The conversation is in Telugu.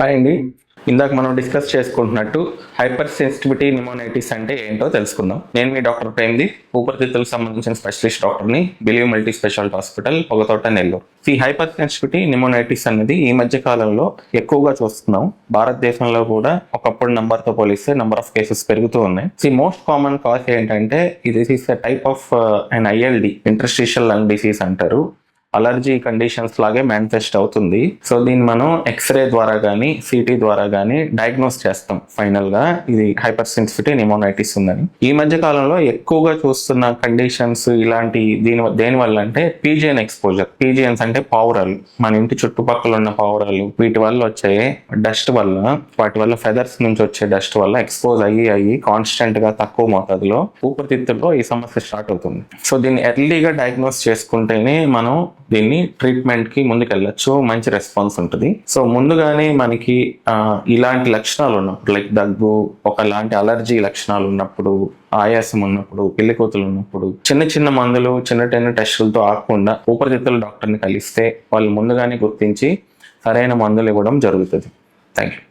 హాయ్ అండి ఇందాక మనం డిస్కస్ చేసుకుంటున్నట్టు హైపర్ సెన్సిటివిటీ నిమోనైటిస్ అంటే ఏంటో తెలుసుకుందాం. నేను మీ డాక్టర్ ప్రేమ్ది ఊపిరితిత్తులకు సంబంధించిన స్పెషలిస్ట్ డాక్టర్ని Believe multi speciality hospital Pogathota Nellore. ఈ హైపర్ సెన్సిటివిటీ నిమోనైటిస్ అనేది ఈ మధ్య కాలంలో ఎక్కువగా చూస్తున్నాం. భారతదేశంలో కూడా ఒకప్పుడు number తో పోలిస్తే నెంబర్ ఆఫ్ కేసెస్ పెరుగుతూ ఉన్నాయి. సి మోస్ట్ కామన్ కాజ్ ఏంటంటే ఇది is type of and ILD interstitial lung disease అంటారు. అలర్జీ కండిషన్స్ లాగే మేనిఫెస్ట్ అవుతుంది. సో దీన్ని మనం ఎక్స్రే ద్వారా కానీ సిటీ ద్వారా కానీ డయాగ్నోస్ చేస్తాం ఫైనల్గా ఇది హైపర్ సెన్సిటివ్ నిమోనైటిస్ ఉందని. ఈ మధ్య కాలంలో ఎక్కువగా చూస్తున్న కండిషన్స్ ఇలాంటి దీని దేని వల్ల అంటే పీజియన్ ఎక్స్పోజర్ పీజియన్స్ అంటే పావురాలు. మన ఇంటి చుట్టుపక్కల ఉన్న పావురాలు. వీటి వల్ల వచ్చే డస్ట్ వల్ల వాటి వల్ల ఫెదర్స్ నుంచి వచ్చే డస్ట్ వల్ల ఎక్స్పోజ్ అయ్యి అయ్యి కాన్స్టెంట్గా తక్కువ మోతాదులో ఊపిరితిత్తుల్లో ఈ సమస్య స్టార్ట్ అవుతుంది. సో దీన్ని ఎర్లీగా డయాగ్నోస్ చేసుకుంటేనే మనం దీన్ని ట్రీట్మెంట్కి ముందుకెళ్ళచ్చు. మంచి రెస్పాన్స్ ఉంటుంది. సో ముందుగానే మనకి ఇలాంటి లక్షణాలు ఉన్నప్పుడు లైక్ దగ్గు ఒకలాంటి అలర్జీ లక్షణాలు ఉన్నప్పుడు ఆయాసం ఉన్నప్పుడు పెళ్ళి కోతులు ఉన్నప్పుడు చిన్న చిన్న మందులు చిన్న చిన్న టెస్టులతో ఆగకుండా ఊపిరితిత్తుల డాక్టర్ని కలిస్తే వాళ్ళు ముందుగానే గుర్తించి సరైన మందులు ఇవ్వడం జరుగుతుంది. Thank you